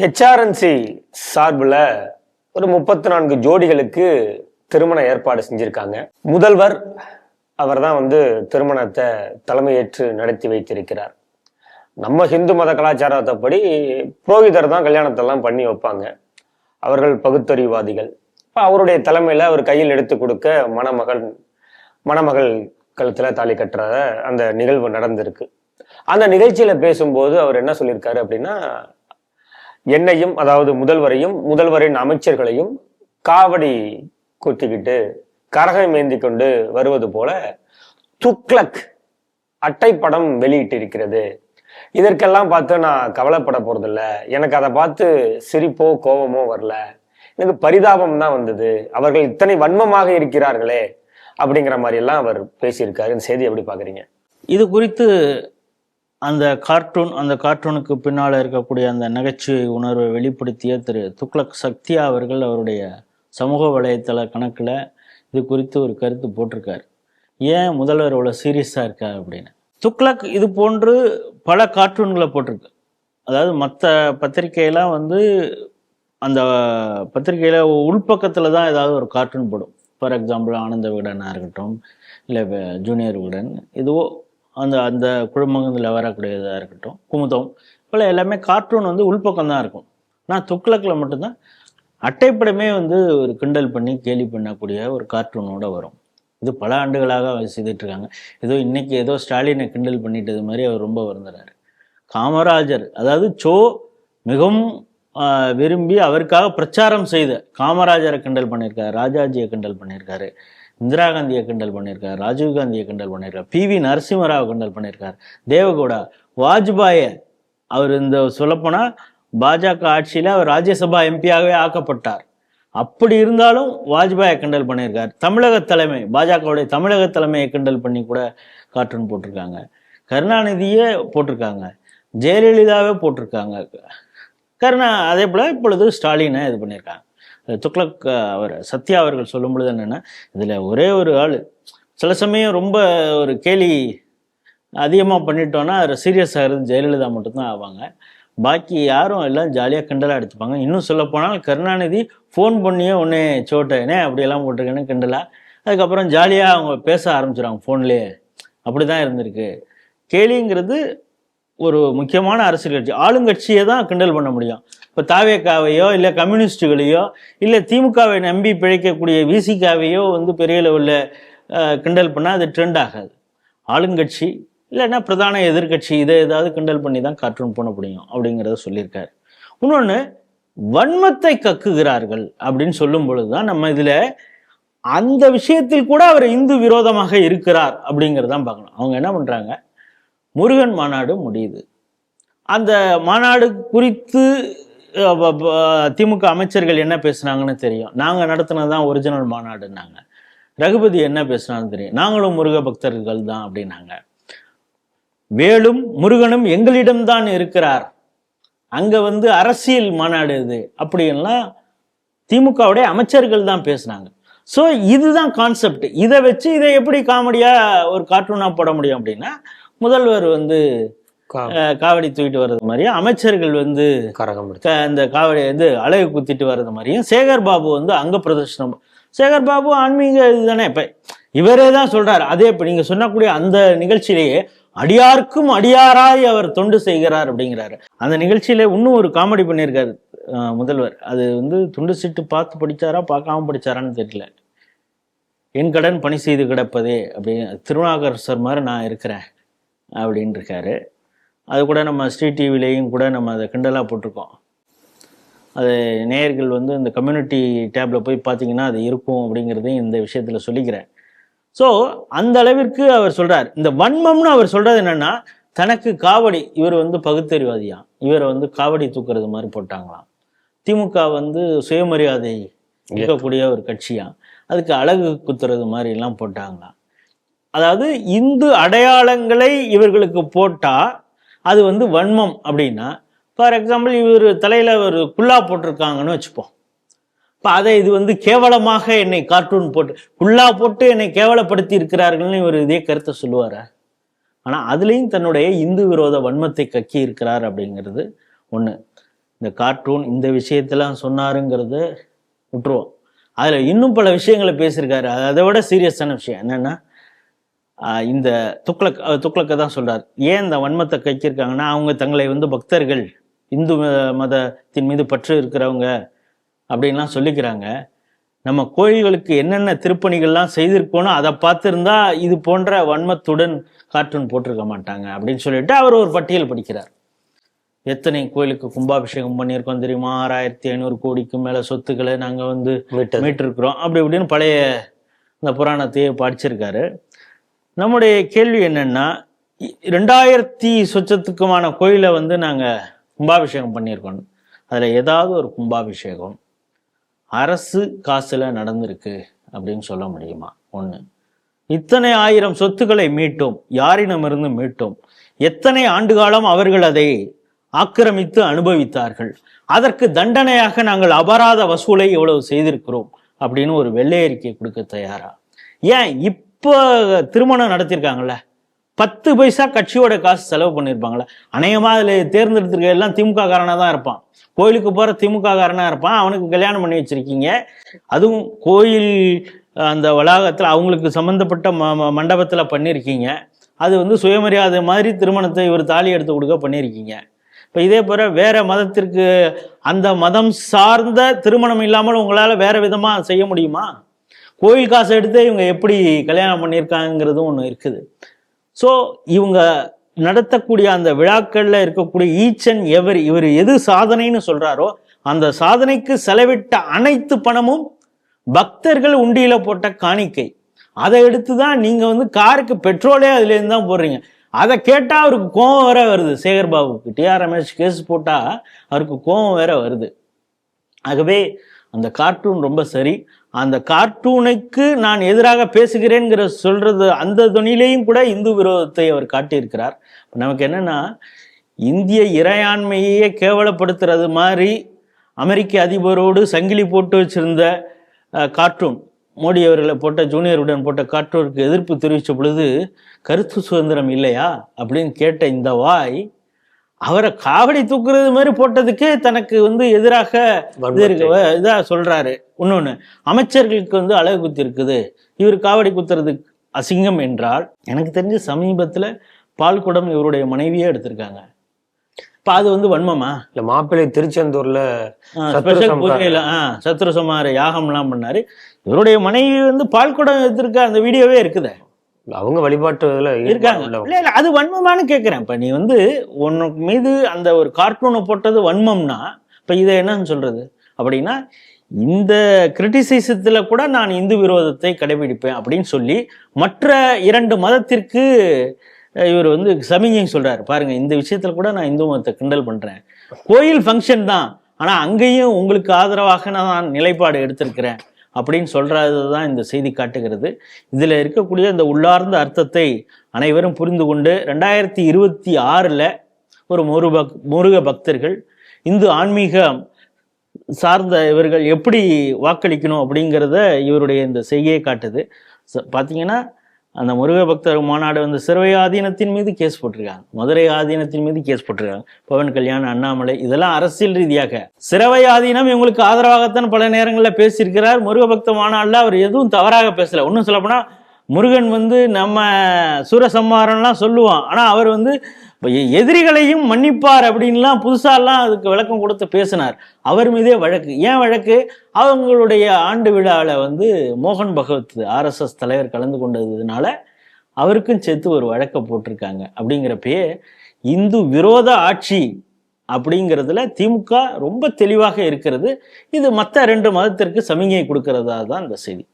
HRNC சார்பில் ஒரு முப்பத்தி நான்கு ஜோடிகளுக்கு திருமண ஏற்பாடு செஞ்சுருக்காங்க. முதல்வர் அவர் தான் வந்து திருமணத்தை தலைமையேற்று நடத்தி வைத்திருக்கிறார். நம்ம ஹிந்து மத கலாச்சாரத்தைப்படி புரோகிதர் தான் கல்யாணத்தெல்லாம் பண்ணி வைப்பாங்க. அவர்கள் பகுத்தறிவாதிகள். இப்போ அவருடைய தலைமையில் அவர் கையில் எடுத்து கொடுக்க மணமகள் மணமகள் கழுத்தில் தாலி கட்டுற அந்த நிகழ்வு நடந்திருக்கு. அந்த நிகழ்ச்சியில் பேசும்போது அவர் என்ன சொல்லியிருக்காரு அப்படின்னா என்னையும் அதாவது முதல்வரையும் முதல்வரின் அமைச்சர்களையும் காவடி குத்திக்கிட்டு கரகம் ஏந்தி கொண்டு வருவது போல துக்ளக் அட்டைப்படம் வெளியிட்டிருக்கிறது. இதற்கெல்லாம் பார்த்து நான் கவலைப்பட போறதில்ல. எனக்கு அதை பார்த்து சிரிப்போ கோபமோ வரல. எனக்கு பரிதாபம் தான் வந்தது. அவர்கள் இத்தனை வன்மமாக இருக்கிறார்களே அப்படிங்கிற மாதிரி எல்லாம் அவர் பேசியிருக்காரு. இந்த செய்தி எப்படி பாக்குறீங்க இது குறித்து அந்த கார்ட்டூன் அந்த கார்ட்டூனுக்கு பின்னால் இருக்கக்கூடிய அந்த நகைச்சுவை உணர்வை வெளிப்படுத்திய திரு துக்ளக் சக்தியா அவர்கள் அவருடைய சமூக வலைத்தள கணக்கில் இது குறித்து ஒரு கருத்து போட்டிருக்காரு. ஏன் முதல்வர் இவ்வளோ சீரியஸாக இருக்கா அப்படின்னு? துக்ளக் இது போன்று பல கார்ட்டூன்களை போட்டிருக்கு. அதாவது மற்ற பத்திரிகையெல்லாம் வந்து அந்த பத்திரிகையில் உள்பக்கத்தில் தான் ஏதாவது ஒரு கார்ட்டூன் போடும். ஃபார் எக்ஸாம்பிள் ஆனந்த விகடனாக இருக்கட்டும் இல்லை ஜூனியர் விகடன் இதுவோ அந்த அந்த குடும்பங்களில் வரக்கூடியதாக இருக்கட்டும் குமுதம் போல் எல்லாமே கார்ட்டூன் வந்து உள்பக்கம் தான் இருக்கும். ஆனால் துக்ளக்கில் மட்டும்தான் அட்டைப்படமே வந்து ஒரு கிண்டல் பண்ணி கேலி பண்ணக்கூடிய ஒரு கார்ட்டூனோட வரும். இது பல ஆண்டுகளாக அவர் செய்துட்டு இருக்காங்க ஏதோ இன்னைக்கு ஏதோ ஸ்டாலினை கிண்டல் பண்ணிட்டது மாதிரி அவர் ரொம்ப வருந்துறாரு. காமராஜர் அதாவது சோ மிகவும் விரும்பி அவருக்காக பிரச்சாரம் செய்த காமராஜரை கிண்டல் பண்ணியிருக்காரு ராஜாஜியை கிண்டல் பண்ணியிருக்காரு. இந்திரா காந்தியை கிண்டல் பண்ணியிருக்கார் ராஜீவ் காந்தியை கிண்டல் பண்ணியிருக்கார் பி வி நரசிம்மராவை கிண்டல் பண்ணியிருக்கார் தேவகவுடா வாஜ்பாயை அவர் இந்த சொல்லப்போனால் பாஜக ஆட்சியில் அவர் ராஜ்யசபா எம்பியாகவே ஆக்கப்பட்டார். அப்படி இருந்தாலும் வாஜ்பாயை கிண்டல் பண்ணியிருக்கார் தமிழக தலைமை பாஜகவுடைய தமிழக தலைமையை கிண்டல் பண்ணி கூட கார்ட்டூன் போட்டிருக்காங்க. கருணாநிதியே போட்டிருக்காங்க. ஜெயலலிதாவே போட்டிருக்காங்க. கருணா அதே போல் இப்பொழுது ஸ்டாலினை இது பண்ணியிருக்காங்க துக்ளக் அவர் சத்யா அவர்கள் சொல்லும் பொழுது என்னென்னா இதில் ஒரே ஒரு ஆள். சில சமயம் ரொம்ப ஒரு கேலி அதிகமாக பண்ணிட்டோன்னா அதில் சீரியஸ் ஆகிறது ஜெயலலிதா மட்டும்தான் ஆவாங்க. பாக்கி யாரும் எல்லாம் ஜாலியாக கிண்டலாக எடுத்துப்பாங்க. இன்னும் சொல்லப்போனால் கருணாநிதி ஃபோன் பண்ணியே உடனே சோட்டேனே அப்படியெல்லாம் போட்டிருக்கேன்னு கிண்டலா. அதுக்கப்புறம் ஜாலியாக அவங்க பேச ஆரம்பிச்சிடுறாங்க ஃபோன்லேயே அப்படி தான் இருந்திருக்கு. கேலிங்கிறது ஒரு முக்கியமான அரசியல் கட்சி. ஆளுங்கட்சியை தான் கிண்டல் பண்ண முடியும். இப்போ தாவேக்காவையோ இல்லை கம்யூனிஸ்டுகளையோ இல்லை திமுகவை நம்பி பிழைக்கக்கூடிய விசிகாவையோ வந்து பெரிய லெவலில் கிண்டல் பண்ணால் அது ட்ரெண்ட் ஆகாது. ஆளுங்கட்சி இல்லைன்னா பிரதான எதிர்க்கட்சி இதை ஏதாவது கிண்டல் பண்ணி தான் கார்ட்டூன் பண்ண முடியும் அப்படிங்கிறத சொல்லியிருக்காரு. இன்னொன்று வன்மத்தை கக்குகிறார்கள் அப்படின்னு சொல்லும் பொழுது தான் நம்ம இதில் அந்த விஷயத்தில் கூட அவர் இந்து விரோதமாக இருக்கிறார் அப்படிங்கிறதான் பார்க்கணும். அவங்க என்ன பண்ணுறாங்க முருகன் மாநாடு முடியுது. அந்த மாநாடு குறித்து திமுக அமைச்சர்கள் என்ன பேசுனாங்கன்னு தெரியும். நாங்கள் நடத்தினது தான் ஒரிஜினல் மாநாடுனாங்க ரகுபதி என்ன பேசுனான்னு தெரியும். நாங்களும் முருக பக்தர்கள் தான் அப்படின்னாங்க. வேலும் முருகனும் எங்களிடம்தான் இருக்கிறார். அங்க வந்து அரசியல் மாநாடு இது அப்படின்லாம் திமுகவுடைய அமைச்சர்கள் தான் பேசுனாங்க. ஸோ இதுதான் கான்செப்ட் இதை வச்சு இதை எப்படி காமெடியா ஒரு கார்ட்டூனா போட முடியும் அப்படின்னா முதல்வர் வந்து காவடி தூக்கிட்டு வர்றது மாதிரியும் அமைச்சர்கள் வந்து கரகம் இந்த காவடி இது அழகு குத்திட்டு வர்றது மாதிரியும் சேகர் பாபு வந்து அங்க பிரதர்ஷனம். சேகர் பாபு ஆன்மீக இதுதானே? இப்ப இவரே தான் சொல்றாரு. அதே இப்ப நீங்க சொன்னக்கூடிய அந்த நிகழ்ச்சியிலேயே அடியார்க்கும் அடியாராய் அவர் தொண்டு செய்கிறார் அப்படிங்கிறாரு. அந்த நிகழ்ச்சியில இன்னும் ஒரு காமெடி பண்ணியிருக்காரு முதல்வர். அது வந்து துண்டு சீட்டு பார்த்து படிச்சாரா பார்க்காம படிச்சாரான்னு தெரியல. என் கடன் பணி செய்து கிடப்பதே அப்படி திருநாகரசர் மாதிரி நான் இருக்கிறேன். அப்படின்னு இருக்காரு அது கூட நம்ம ஸ்ரீ டிவிலையும் கூட நம்ம அதை கிண்டலாக போட்டிருக்கோம். அது நேயர்கள் வந்து இந்த கம்யூனிட்டி டேப்பில் போய் பார்த்தீங்கன்னா அது இருக்கும் அப்படிங்கிறதையும் இந்த விஷயத்தில் சொல்லிக்கிறேன். ஸோ அந்த அளவிற்கு அவர் சொல்றார். இந்த வன்மம்னு அவர் சொல்றது என்னன்னா தனக்கு காவடி இவர் வந்து பகுத்தறிவாதியாம். இவரை வந்து காவடி தூக்குறது மாதிரி போட்டாங்களாம். திமுக வந்து சுயமரியாதை இருக்கக்கூடிய ஒரு கட்சியாம். அதுக்கு அழகு குத்துறது மாதிரி எல்லாம் போட்டாங்களாம். அதாவது இந்து அடையாளங்களை இவர்களுக்கு போட்டால் அது வந்து வன்மம் அப்படின்னா ஃபார் எக்ஸாம்பிள் இவர் தலையில் ஒரு குல்லா போட்டிருக்காங்கன்னு வச்சுப்போம். இப்போ அதை இது வந்து கேவலமாக என்னை கார்ட்டூன் போட்டு குல்லா போட்டு என்னை கேவலப்படுத்தி இருக்கிறார்கள்னு இவர் இதே கருத்தை சொல்லுவார். ஆனால் அதுலேயும் தன்னுடைய இந்து விரோத வன்மத்தை கக்கி இருக்கிறார் அப்படிங்கிறது ஒன்று இந்த கார்ட்டூன் இந்த விஷயத்தெல்லாம் சொன்னாருங்கிறது விட்டுருவோம் அதில் இன்னும் பல விஷயங்களை பேசியிருக்காரு. அதை விட சீரியஸான விஷயம் என்னென்னா இந்த துக்ளக் துக்ளக்கை தான் சொல்றார். ஏன் இந்த வன்மத்தை கைக்கிருக்காங்கன்னா அவங்க தங்களை வந்து பக்தர்கள் இந்து மதத்தின் மீது பற்று இருக்கிறவங்க அப்படின்லாம் சொல்லிக்கிறாங்க. நம்ம கோயில்களுக்கு என்னென்ன திருப்பணிகள்லாம் செய்திருக்கோனோ அதை பார்த்துருந்தா இது போன்ற வன்மத்துடன் கார்ட்டூன் போட்டிருக்க மாட்டாங்க அப்படின்னு சொல்லிட்டு அவர் ஒரு பட்டியல் படிக்கிறார். எத்தனை கோயிலுக்கு கும்பாபிஷேகம் பண்ணியிருக்கோம் தெரியுமா? ஆறாயிரத்தி ஐநூறு கோடிக்கு மேல சொத்துக்களை நாங்க வந்து மீட்டிருக்கிறோம். அப்படி இப்படின்னு பழைய இந்த புராணத்தையே படிச்சிருக்காரு. நம்முடைய கேள்வி என்னன்னா இ- ரெண்டாயிரத்தி சொச்சத்துக்குமான கோயிலை வந்து நாங்கள் கும்பாபிஷேகம் பண்ணியிருக்கோம். அதில் ஏதாவது ஒரு கும்பாபிஷேகம் அரசு காசில் நடந்திருக்கு அப்படின்னு சொல்ல முடியுமா? ஒன்று இத்தனை ஆயிரம் சொத்துக்களை மீட்டோம் யாரிடமிருந்து மீட்டோம்? எத்தனை ஆண்டு காலம் அவர்கள் அதை ஆக்கிரமித்து அனுபவித்தார்கள்? அதற்கு தண்டனையாக நாங்கள் அபராத வசூலை எவ்வளவு செய்திருக்கிறோம் அப்படின்னு ஒரு வெள்ளை அறிக்கை கொடுக்க தயாரா? ஏன் இப்போ திருமணம் நடத்தியிருக்காங்கல்ல பத்து பைசா கட்சியோட காசு செலவு பண்ணியிருப்பாங்களே அநேகமாக அதில் தேர்ந்தெடுத்திருக்க எல்லாம் திமுக காரனாக தான் இருப்பான். கோயிலுக்கு போகிற திமுக காரனாக இருப்பான் அவனுக்கு கல்யாணம் பண்ணி வச்சுருக்கீங்க. அதுவும் கோயில் அந்த வளாகத்தில் அவங்களுக்கு சம்மந்தப்பட்ட ம ம- பண்ணியிருக்கீங்க அது வந்து சுயமரியாதை மாதிரி திருமணத்தை இவர் தாலி எடுத்து கொடுக்க பண்ணியிருக்கீங்க இப்போ இதே போல் வேறு மதத்திற்கு அந்த மதம் சார்ந்த திருமணம் இல்லாமல் உங்களால் வேறு விதமாக செய்ய முடியுமா? கோயில் காசை எடுத்து இவங்க எப்படி கல்யாணம் பண்ணியிருக்காங்கிறதும் ஒன்று இருக்குது. ஸோ இவங்க நடத்தக்கூடிய அந்த விழாக்களில் இருக்கக்கூடிய ஈச் அண்ட் எவரி இவர் எது சாதனைன்னு சொல்கிறாரோ அந்த சாதனைக்கு செலவிட்ட அனைத்து பணமும் பக்தர்கள் உண்டியில் போட்ட காணிக்கை. அதை எடுத்து தான் நீங்கள் வந்து காருக்கு பெட்ரோலே அதுலேருந்து தான் போடுறீங்க. அதை கேட்டால் அவருக்கு கோவம் வேற வருது. சேகர் பாபுக்கு டிஆர் ரமேஷ் கேஸ் போட்டால் அவருக்கு கோவம் வேற வருது. ஆகவே அந்த கார்ட்டூன் ரொம்ப சரி. அந்த கார்ட்டூனுக்கு நான் எதிராக பேசுகிறேங்கிற சொல்றது அந்த துணிலையும் கூட இந்து விரோதத்தை அவர் காட்டியிருக்கிறார். நமக்கு என்னன்னா இந்திய இறையாண்மையே கேவலப்படுத்துறது மாதிரி அமெரிக்க அதிபரோடு சங்கிலி போட்டு வச்சிருந்த கார்ட்டூன் மோடி அவர்களை போட்ட ஜூனியருடன் போட்ட கார்ட்டூனுக்கு எதிர்ப்பு தெரிவித்த பொழுது கருத்து சுதந்திரம் இல்லையா? அப்படின்னு கேட்ட இந்த வாய் அவரை காவடி தூக்குறது மாதிரி போட்டதுக்கே தனக்கு வந்து எதிராக இது சொல்றாரு. இன்னொன்னு அமைச்சர்களுக்கு வந்து அழகு குத்தி இருக்குது இவர் காவடி குத்துறது அசிங்கம் என்றால் எனக்கு தெரிஞ்சு சமீபத்துல பால்குடம் இவருடைய மனைவியே எடுத்திருக்காங்க. இப்ப அது வந்து வன்மமா? இல்ல மாப்பிள்ளை திருச்செந்தூர்ல. பூஜையில ஆஹ் சத்ரு சமார யாகம்லாம் பண்ணாரு. இவருடைய மனைவி வந்து பால்குடம் எடுத்திருக்க அந்த வீடியோவே இருக்குதே. அவங்க வழிபாட்டுல இருக்காங்க. இல்ல இல்ல அது வன்மமானு கேக்குறேன். இப்ப நீ வந்து உனக்கு மீது அந்த ஒரு கார்ட்டூனை போட்டது வன்மம்னா இப்ப இதை என்னன்னு சொல்றது? அப்படின்னா இந்த கிரிட்டிசிசத்துல கூட நான் இந்து விரோதத்தை கடைபிடிப்பேன் அப்படின்னு சொல்லி மற்ற இரண்டு மதத்திற்கு இவர் வந்து சமிகை சொல்றாரு. பாருங்க இந்த விஷயத்துல கூட நான் இந்து மதத்தை கிண்டல் பண்றேன். கோயில் ஃபங்க்ஷன் தான். ஆனா அங்கேயும் உங்களுக்கு ஆதரவாக நான் நிலைப்பாடு எடுத்திருக்கிறேன். அப்படின்னு சொல்றது தான் இந்த செய்தி காட்டுகிறது. இதில் இருக்கக்கூடிய இந்த உள்ளார்ந்த அர்த்தத்தை அனைவரும் புரிந்து கொண்டு ரெண்டாயிரத்தி இருபத்தி ஆறில் ஒரு முரு பக் முருக பக்தர்கள் இந்து ஆன்மீகம் சார்ந்த இவர்கள் எப்படி வாக்களிக்கணும் அப்படிங்கிறத இவருடைய இந்த செய்கையை காட்டுது. பார்த்தீங்கன்னா அந்த முருக பக்தர் மாநாடு வந்து சிறுவை ஆதீனத்தின் மீது கேஸ் போட்டிருக்காங்க. மதுரை ஆதீனத்தின் மீது கேஸ் போட்டிருக்காங்க. பவன் கல்யாண் அண்ணாமலை இதெல்லாம் அரசியல் ரீதியாக. சிறவை ஆதீனம் இவங்களுக்கு ஆதரவாகத்தான் பல நேரங்களில் பேசியிருக்கிறார். முருக பக்த மாநாடுல அவர் எதுவும் தவறாக பேசல. ஒன்றும் சொல்லப்போனா முருகன் வந்து நம்ம சூரசம்மாரம்லாம் சொல்லுவான். ஆனால் அவர் வந்து இப்போ எதிரிகளையும் மன்னிப்பார் அப்படின்லாம் புதுசாலாம் அதுக்கு விளக்கம் கொடுத்து பேசினார். அவர் மீதே வழக்கு. ஏன் வழக்கு? அவங்களுடைய ஆண்டு விழாவில் வந்து மோகன் பகவத் ஆர்எஸ்எஸ் தலைவர் கலந்து கொண்டதுனால அவருக்கும் சேர்த்து ஒரு வழக்கை போட்டிருக்காங்க. அப்படிங்கிறப்பயே இந்து விரோத ஆட்சி அப்படிங்கிறதுல திமுக ரொம்ப தெளிவாக இருக்கிறது. இது மற்ற ரெண்டு மதத்திற்கு சமிகை கொடுக்கறதா தான் இந்த செய்தி.